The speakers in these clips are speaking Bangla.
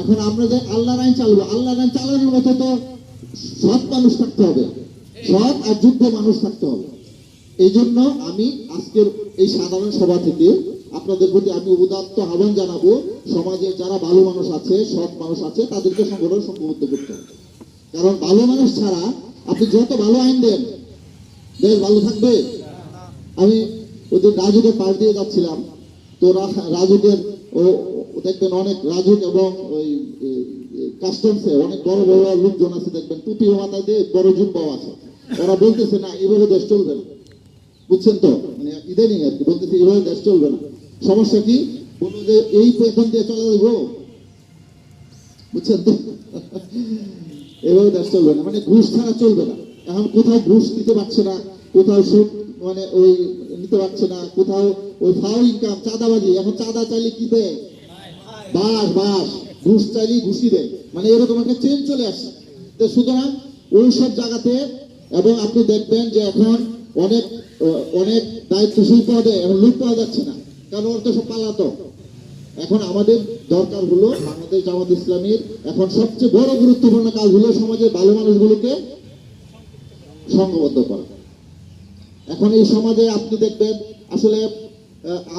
এখন আমরা যে আল্লাহর আইন চালবো, আল্লাহর আইন চালানোর মতো তো সৎ মানুষ থাকতে হবে। সৎ আর যুদ্ধ মানুষ থাকতে হবে। এই জন্য আমি আজকের এই সাধারণ সভা থেকে আপনাদের প্রতি আমি উদাত্ত আহ্বান জানাব, সমাজে যারা ভালো মানুষ আছে, সৎ মানুষ আছে, তাদেরকে সংগঠন সংঘবদ্ধ করতে হবে। কারণ ভালো মানুষ ছাড়া আপনি যত ভালো আইন দেন, দেশ ভালো থাকবে। আমি ওদের রাজুকে পাশ দিয়ে যাচ্ছিলাম। তো রাজুকের ও দেখবেন অনেক রাজুক এবং ওই কাস্টমসে অনেক বড় বড় লোকজন আছে, দেখবেন টুপি মাথায় দিয়ে বড় জুব্বাও আছে। ওরা বলতেছে, না এভাবে দেশ চলবে না। বুঝছেন তো? মানে ইদানিং আর কি বলতেছে এভাবে দেশ চলবে না। সমস্যা কি? বলব যে, এই পেছন দিয়ে চলে যাব। বুঝছেন তো? এভাবে দেশ চলবে না। মানে ঘুষ ছাড়া চলবে না। এখন কোথাও ঘুষ দিতে পারছে না, কোথাও সুদ মানে ওই নিতে পারছে না, কোথাও ওই ফাউ ইনকাম চাঁদাবাজি, এখন চাঁদা চাইলে কি দেয়? বাস বাস ঘুষ চাইলেই ঘুষি দেয়। মানে এরকম একটা চেঞ্জ চলে আসছে তো সুতরাং ওই সব জায়গাতে এবং আপনি দেখবেন যে এখন অনেক অনেক দায়িত্বশীল পদে এখন লুট পাওয়া যাচ্ছে না। কারণ ওর তো সব পালাতো। এখন আমাদের দরকার হলো বাংলাদেশ জামাত ইসলামীর এখন সবচেয়ে বড় গুরুত্বপূর্ণ কাজ হলো সমাজের ভালো মানুষগুলোকে সংঘবদ্ধ করা। এখন এই সমাজে আপনি দেখবেন, আসলে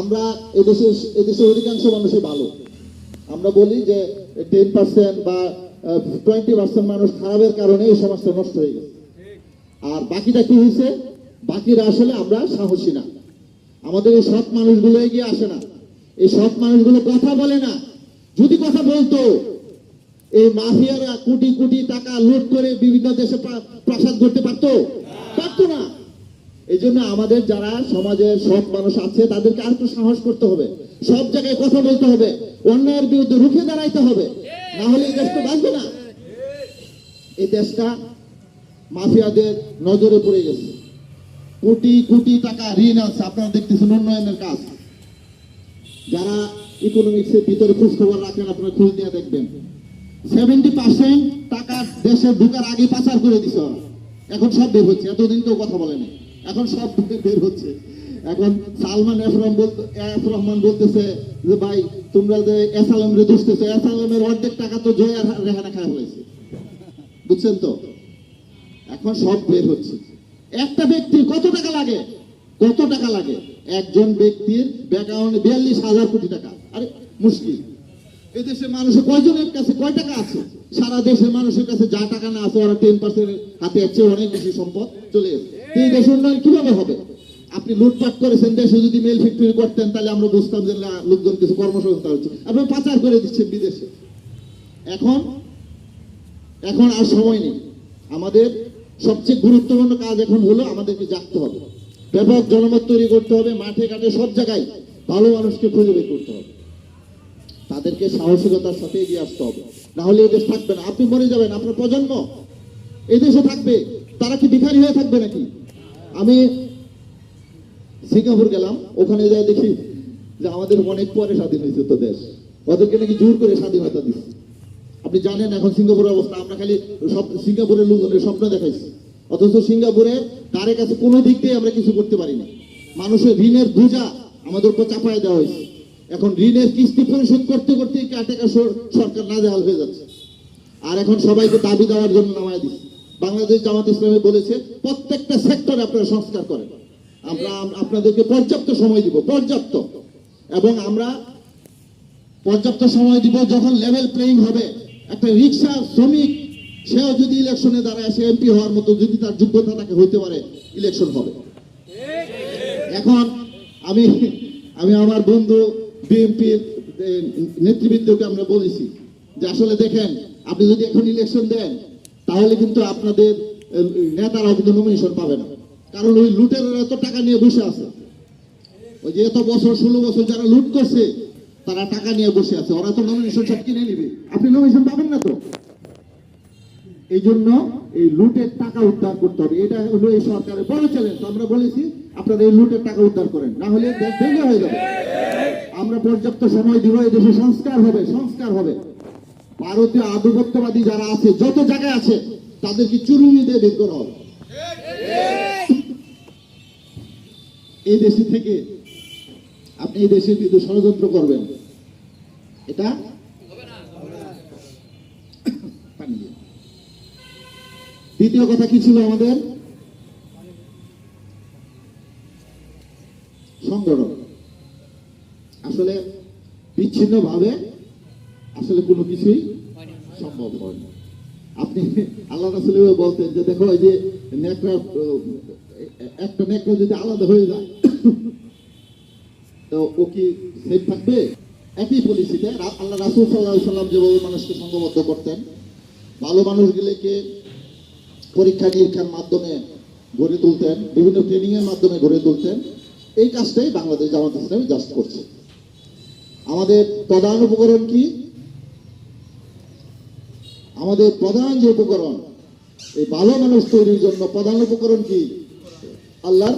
আমরা এদেশে, এদেশের অধিকাংশ মানুষই ভালো। আমরা বলি যে টেন পার্সেন্ট বা টোয়েন্টি পার্সেন্ট মানুষ খারাপের কারণে এই সমাজটা নষ্ট হয়ে গেছে। আর বাকিটা কি হয়েছে? বাকিরা আসলে আমরা সাহসী না। আমাদের এই সৎ মানুষগুলো এগিয়ে আসে না। এই সৎ মানুষগুলো কথা বলে না। যদি কথা বলতো, এই মাফিয়ারা কোটি কোটি টাকা লুট করে বিভিন্ন দেশে প্রা- প্রাসাদ করতে পারতো? পারতো না। এই জন্য আমাদের যারা সমাজের সৎ মানুষ আছে, তাদেরকে আর একটু সাহস করতে হবে। সব জায়গায় কথা বলতে হবে। অন্যায়ের বিরুদ্ধে রুখে দাঁড়াইতে হবে। না হলে এই দেশটা বাঁচবে না। এই দেশটা মাফিয়াদের নজরে পড়ে গেছে। কোটি কোটি টাকা ঋণ আছে। আপনারা দেখতেছেন উন্নয়নের কাজ। যারা ইকোনমিক্সের ভিতরে খোঁজ খবর রাখেন, আপনারা খোঁজ দিয়ে দেখবেন। সেভেন্টি পার্সেন্ট টাকা দেশে ঢুকার আগে পাচার করে দিছে এখন সব বের হচ্ছে। এতদিন কেউ কথা বলেনি। এখন সব বের হচ্ছে। এখন সালমান এফ রহমান বলতে এফ রহমান বলতেছে যে, ভাই, তোমরা যে এস আলমরে দুষতেছো, এস আলমের অর্ধেক টাকা তো জয় আর রেহানা খায় হয়েছে। বুঝছেন তো? এখন সব বের হচ্ছে। একটা ব্যক্তির কত টাকা লাগে? কত টাকা লাগে? একজন ব্যক্তির ব্যাকগ্রাউন্ডে বিয়াল্লিশ হাজার কোটি টাকা। আরে, মুশকিল। এদেশের মানুষের কয়জনের কাছে কয় টাকা আছে? সারা দেশের মানুষের কাছে যা টাকা না আছে, ওরা টেন পার্সেন্ট হাতে আছে অনেক বেশি সম্পদ চলে এসেছে। এই দেশ উন্নয়ন কীভাবে হবে? আপনি লুটপাট করেছেন, দেশে যদি মেল ফ্যাক্টরি করতেন, তাহলে আমরা বুঝতাম যে লোকজন কিছু কর্মসংস্থান হচ্ছে। আপনি পাচার করে দিচ্ছেন বিদেশে। এখন এখন আর সময় নেই। আমাদের সবচেয়ে গুরুত্বপূর্ণ কাজ এখন হলো আমাদেরকে জাগতে হবে। ব্যাপক জনমত তৈরি করতে হবে, মাঠে ঘাটে সব জায়গায় ভালো মানুষকে খুঁজে বের করতে হবে। তাদেরকে সাহসিকতার সাথে এগিয়ে আসতে হবে। না হলে এদেশ থাকবে না। আপনি মরে যাবেন, আপনার প্রজন্ম এদেশে থাকবে। তারা কি ভিখারি হয়ে থাকবে নাকি? আমি সিঙ্গাপুর গেলাম, ওখানে যাই দেখি যে আমাদের অনেক পরে স্বাধীন হয়েছে তো দেশ। ওদেরকে নাকি জোর করে স্বাধীনতা দিচ্ছে আপনি জানেন এখন সিঙ্গাপুরের অবস্থা, আমরা খালি সব সিঙ্গাপুরের লোকজনের স্বপ্ন দেখাইছি। অথচ সিঙ্গাপুরে তারের কাছে কোনো দিক দিয়ে আমরা কিছু করতে পারি না। মানুষের ঋণের বোঝা আমাদের উপর চাপায় দেওয়া হয়েছে। এখন ঋণের কিস্তি পরিশোধ করতে করতে কাটেকা সরকার না দেওয়া হয়ে যাচ্ছে। আর এখন সবাইকে দাবি দেওয়ার জন্য নামায় দিচ্ছে। বাংলাদেশ জামাত ইসলামী বলেছে প্রত্যেকটা সেক্টরে আপনারা সংস্কার করেন। আমরা আপনাদেরকে পর্যাপ্ত সময় দিব পর্যাপ্ত। এবং আমরা পর্যাপ্ত সময় দিব যখন লেভেল প্লেইং হবে। একটা রিক্সা শ্রমিক সেও যদি ইলেকশনে দাঁড়ায় সে এমপি হওয়ার মতো যদি তার যোগ্যতা তাকে হইতে পারে ইলেকশন হবে। এখন আমি আমি আমার বন্ধু বিএনপির নেতৃবৃন্দকে আমরা বলেছি যে আসলে দেখেন আপনি যদি এখন ইলেকশন দেন তাহলে কিন্তু আপনাদের আহ, নেতারাও কিন্তু নমিনেশন পাবে না। কারণ ওই লুটের এত টাকা নিয়ে বসে আছে। ওই যে এত বছর ষোলো বছর যারা লুট করছে তারা টাকা নিয়ে বসে আছে। ওরা তো নমিনেশন সব কিনে নিবে। আপনি নমিনেশন পাবেন না তো? এই জন্য এই লুটের টাকা উদ্ধার করতে হবে। এটা হলো এই সরকারের বড় চ্যালেঞ্জ আমরা বলেছি আপনারা এই লুটের টাকা উদ্ধার করেন। না হলে হয়ে যাবে। আমরা পর্যাপ্ত সময় দিব দেশে সংস্কার হবে সংস্কার হবে। ভারতীয় আধিপত্যবাদী যারা আছে, যত জায়গায় আছে, তাদেরকে চুরি দিয়ে বের করা হবে। এই দেশে থেকে আপনি এই দেশের কিন্তু ষড়যন্ত্র করবেন। এটা দ্বিতীয় কথা কি ছিল আমাদের? আসলে বিচ্ছিন্ন ভাবে আসলে কোনো কিছুই সম্ভব হয় না। আপনি আল্লাহ রাসুল বলতেন যে, দেখো এই যে নেকড়া, একটা নেকড়া যদি আলাদা হয়ে যায়, তো ও কি সেফ থাকবে? একই পলিসিতে আল্লাহ রাসুল সাল্লাহ সাল্লাম যেভাবে মানুষকে সংঘবদ্ধ করতেন, ভালো মানুষ মানুষগুলিকে পরীক্ষা নিরীক্ষার মাধ্যমে গড়ে তুলতেন, বিভিন্ন ট্রেনিংয়ের মাধ্যমে গড়ে তুলতেন, এই কাজটাই বাংলাদেশ জামাত ইসলামী জাস্ট করছে। আমাদের প্রধান উপকরণ কি? আমাদের প্রধান যে উপকরণ, এই ভালো মানুষ তৈরির জন্য প্রধান উপকরণ কি? আল্লাহর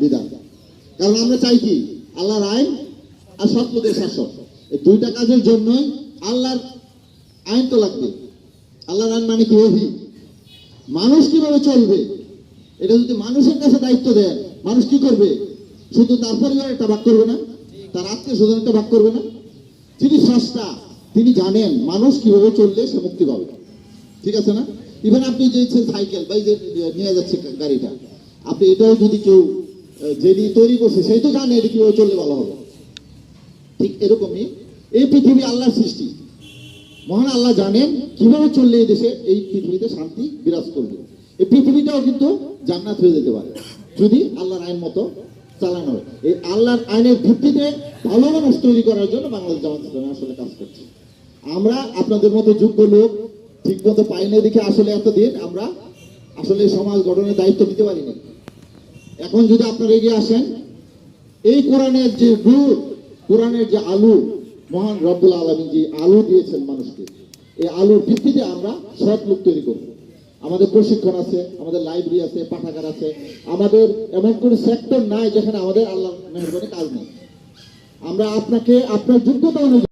বিধান। কারণ আমরা চাই কি? আল্লাহর আইন আর সৎপথের শাসন এই দুইটা কাজের জন্যই আল্লাহর আইন তো লাগবে। আল্লাহর আইন মানে কি ওহি? মানুষ কীভাবে চলবে? এটা যদি মানুষের কাছে দায়িত্ব দেয়, মানুষ কি করবে? শুধু তার পরিবার একটা ভাগ করবে না? তার আত্মীয় স্বজন একটা ভাগ করবে না। তিনি স্রষ্টা, তিনি জানেন মানুষ কীভাবে চললে সে মুক্তি পাবে। ঠিক আছে না? ইভেন আপনি যে সাইকেল বা যে নিয়ে যাচ্ছে গাড়িটা, আপনি এটাও যদি কেউ যিনি তৈরি করছে, সেই তো জানে এটা কীভাবে চললে ভালো হবে। ঠিক এরকমই এই পৃথিবী আল্লাহর সৃষ্টি। মহান আল্লাহ জানেন কীভাবে চললে এই দেশে, এই পৃথিবীতে শান্তি বিরাজ করবে। এই পৃথিবীটাও কিন্তু জান্নাত হয়ে যেতে পারে। যদি আল্লাহর আইন মতো চালানো এই আল্লাহর আইনের ভিত্তিতে ভালো মানুষ তৈরি করার জন্য বাংলাদেশ জামাত ইসলামী আসলে কাজ করছে। আমরা আপনাদের মতো যোগ্য লোক ঠিক মতো পাই না দেখে আসলে এতদিন আমরা আসলে সমাজ গঠনের দায়িত্ব নিতে পারিনি। এখন যদি আপনারা এগিয়ে আসেন, এই কোরআনের যে নূর কোরআনের যে আলু, মহান রব্বুল আলমী যে আলু দিয়েছেন মানুষকে, এই আলুর ভিত্তিতে আমরা সৎ লোক তৈরি করব। আমাদের প্রশিক্ষণ আছে, আমাদের লাইব্রেরি আছে, পাঠাগার আছে। আমাদের এমন কোনো সেক্টর নাই যেখানে আমাদের আল্লাহ মেহরবানি কাজ নেই। আমরা আপনাকে, আপনার যোগ্যতা অনুযায়ী